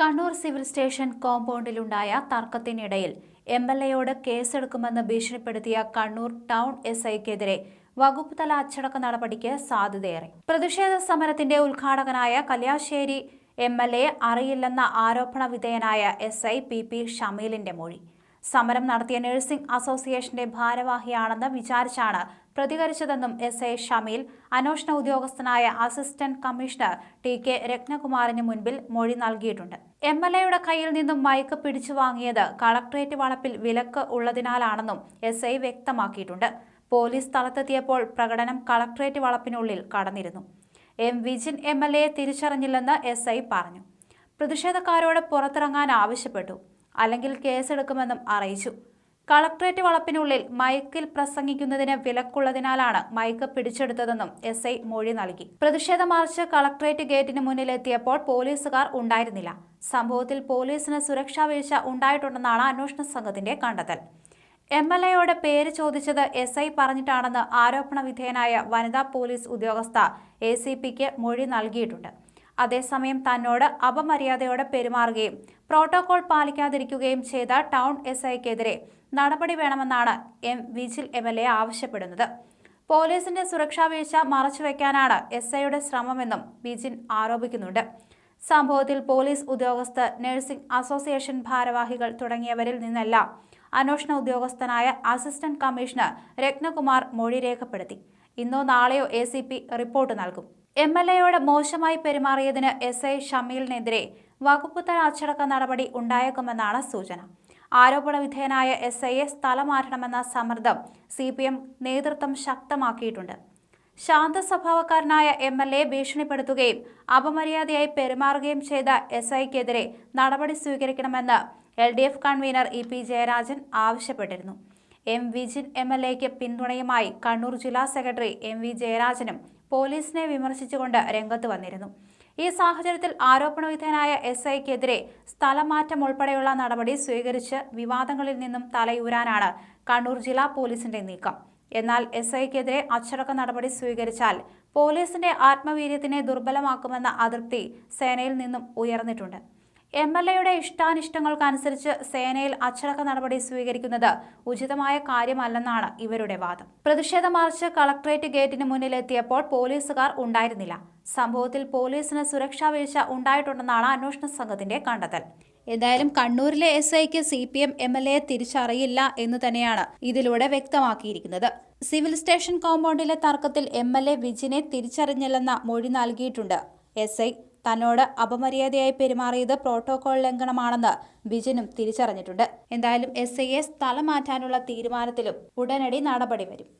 Kannur civil station കോമ്പൗണ്ടിലുണ്ടായ തർക്കത്തിനിടയിൽ M L എയോട് കേസെടുക്കുമെന്ന് ഭീഷണിപ്പെടുത്തിയ കണ്ണൂർ ടൗൺ എസ് ഐക്കെതിരെ വകുപ്പ് തല അച്ചടക്ക നടപടിക്ക് സാധ്യതയേറെ. പ്രതിഷേധ സമരത്തിന്റെ ഉദ്ഘാടകനായ കല്യാശ്ശേരി എം എൽ എ അറിയില്ലെന്ന ആരോപണ വിധേയനായ എസ് ഐ പി പി ഷമീലിന്റെ മൊഴി. സമരം നടത്തിയ നഴ്സിംഗ് അസോസിയേഷന്റെ ഭാരവാഹിയാണെന്ന് വിചാരിച്ചാണ് പ്രതികരിച്ചതെന്നും എസ് ഐ ഷമീൽ അന്വേഷണ ഉദ്യോഗസ്ഥനായ അസിസ്റ്റന്റ് കമ്മീഷണർ ടി കെ രത്നകുമാറിന് മുൻപിൽ മൊഴി നൽകിയിട്ടുണ്ട്. എം എൽ എയുടെ കയ്യിൽ നിന്നും മയക്ക് പിടിച്ചു വാങ്ങിയത് കളക്ട്രേറ്റ് വളപ്പിൽ വിലക്ക് ഉള്ളതിനാലാണെന്നും എസ് ഐ വ്യക്തമാക്കിയിട്ടുണ്ട്. പോലീസ് സ്ഥലത്തെത്തിയപ്പോൾ പ്രകടനം കളക്ട്രേറ്റ് വളപ്പിനുള്ളിൽ കടന്നിരുന്നു. എം വിജിൻ എം എൽ എയെ തിരിച്ചറിഞ്ഞില്ലെന്ന് എസ് ഐ പറഞ്ഞു. പ്രതിഷേധക്കാരോട് പുറത്തിറങ്ങാൻ ആവശ്യപ്പെട്ടു. അല്ലെങ്കിൽ കേസെടുക്കുമെന്നും അറിയിച്ചു. കളക്ട്രേറ്റ് വളപ്പിനുള്ളിൽ മയക്കിൽ പ്രസംഗിക്കുന്നതിന് വിലക്കുള്ളതിനാലാണ് മയക്ക് പിടിച്ചെടുത്തതെന്നും എസ് ഐ മൊഴി നൽകി. പ്രതിഷേധ മാർച്ച് കളക്ട്രേറ്റ് ഗേറ്റിന് മുന്നിലെത്തിയപ്പോൾ പോലീസുകാർ ഉണ്ടായിരുന്നില്ല. സംഭവത്തിൽ പോലീസിന് സുരക്ഷാ വീഴ്ച ഉണ്ടായിട്ടുണ്ടെന്നാണ് അന്വേഷണ സംഘത്തിന്റെ കണ്ടെത്തൽ. എം എൽ എയോട് പേര് ചോദിച്ചത് എസ് ഐ പറഞ്ഞിട്ടാണെന്ന് ആരോപണ വിധേയനായ വനിതാ പോലീസ് ഉദ്യോഗസ്ഥ എ സി പിക്ക് മൊഴി നൽകിയിട്ടുണ്ട്. അതേസമയം തന്നോട് അപമര്യാദയോടെ പെരുമാറുകയും പ്രോട്ടോകോൾ പാലിക്കാതിരിക്കുകയും ചെയ്ത ടൗൺ എസ് ഐക്കെതിരെ നടപടി വേണമെന്നാണ് M Vijin M L A ആവശ്യപ്പെടുന്നത്. പോലീസിന്റെ സുരക്ഷാ വീഴ്ച മറച്ചുവെക്കാനാണ് എസ് ഐയുടെ ശ്രമമെന്നും വിജിൻ ആരോപിക്കുന്നുണ്ട്. സംഭവത്തിൽ പോലീസ് ഉദ്യോഗസ്ഥർ നഴ്സിംഗ് അസോസിയേഷൻ ഭാരവാഹികൾ തുടങ്ങിയവരിൽ നിന്നെല്ലാം അന്വേഷണ ഉദ്യോഗസ്ഥനായ അസിസ്റ്റന്റ് കമ്മീഷണർ രത്നകുമാർ മൊഴി രേഖപ്പെടുത്തി. ഇന്നോ നാളെയോ എ റിപ്പോർട്ട് നൽകും. എം എൽ എയോട് മോശമായി പെരുമാറിയതിന് എസ് ഐ ഷമീലിനെതിരെ വകുപ്പുതല അച്ചടക്ക നടപടി ഉണ്ടായേക്കുമെന്നാണ് സൂചന. ആരോപണ വിധേയനായ എസ് ഐയെ സ്ഥലം മാറ്റണമെന്ന സമ്മർദ്ദം സി പി എം നേതൃത്വം ശക്തമാക്കിയിട്ടുണ്ട്. ശാന്ത സ്വഭാവക്കാരനായ എം എൽ എ ഭീഷണിപ്പെടുത്തുകയും അപമര്യാദയായി പെരുമാറുകയും ചെയ്ത എസ് ഐക്കെതിരെ നടപടി സ്വീകരിക്കണമെന്ന് L D F convener E P Jayarajan ആവശ്യപ്പെട്ടിരുന്നു. എം വിജിൻ എം എൽ എക്ക് പിന്തുണയുമായി കണ്ണൂർ ജില്ലാ സെക്രട്ടറി എം വി ജയരാജനും പോലീസിനെ വിമർശിച്ചുകൊണ്ട് രംഗത്ത് വന്നിരുന്നു. ഈ സാഹചര്യത്തിൽ ആരോപണ വിധേയനായ എസ് ഐക്കെതിരെ സ്ഥലമാറ്റം ഉൾപ്പെടെയുള്ള നടപടി സ്വീകരിച്ച് വിവാദങ്ങളിൽ നിന്നും തലയൂരാനാണ് കണ്ണൂർ ജില്ലാ പോലീസിന്റെ നീക്കം. എന്നാൽ എസ് ഐക്കെതിരെ അച്ചടക്ക നടപടി സ്വീകരിച്ചാൽ പോലീസിന്റെ ആത്മവീര്യത്തിനെ ദുർബലമാക്കുമെന്ന അതൃപ്തി സേനയിൽ നിന്നും ഉയർന്നിട്ടുണ്ട്. എം എൽ എയുടെ ഇഷ്ടാനിഷ്ടങ്ങൾക്കനുസരിച്ച് സേനയിൽ അച്ചടക്ക നടപടി സ്വീകരിക്കുന്നത് ഉചിതമായ കാര്യമല്ലെന്നാണ് ഇവരുടെ വാദം. പ്രതിഷേധ മാർച്ച് കളക്ട്രേറ്റ് ഗേറ്റിന് മുന്നിലെത്തിയപ്പോൾ പോലീസുകാർ ഉണ്ടായിരുന്നില്ല. സംഭവത്തിൽ പോലീസിന് സുരക്ഷാ വീഴ്ച ഉണ്ടായിട്ടുണ്ടെന്നാണ് അന്വേഷണ സംഘത്തിന്റെ കണ്ടെത്തൽ. എന്തായാലും കണ്ണൂരിലെ എസ് ഐക്ക് C P M M L A തിരിച്ചറിയില്ല എന്ന് തന്നെയാണ് ഇതിലൂടെ വ്യക്തമാക്കിയിരിക്കുന്നത്. സിവിൽ സ്റ്റേഷൻ കോമ്പൗണ്ടിലെ തർക്കത്തിൽ എം എൽ എ വിജിനെ തിരിച്ചറിഞ്ഞില്ലെന്ന മൊഴി നൽകിയിട്ടുണ്ട്. എസ് ഐ തന്നോട് അപമര്യാദയായി പെരുമാറിയത് പ്രോട്ടോകോൾ ലംഘനമാണെന്ന് ബിജിനും തിരിച്ചറിഞ്ഞിട്ടുണ്ട്. എന്തായാലും എസ് ഐയെ സ്ഥലം മാറ്റാനുള്ള തീരുമാനത്തിലും ഉടനടി നടപടി വരും.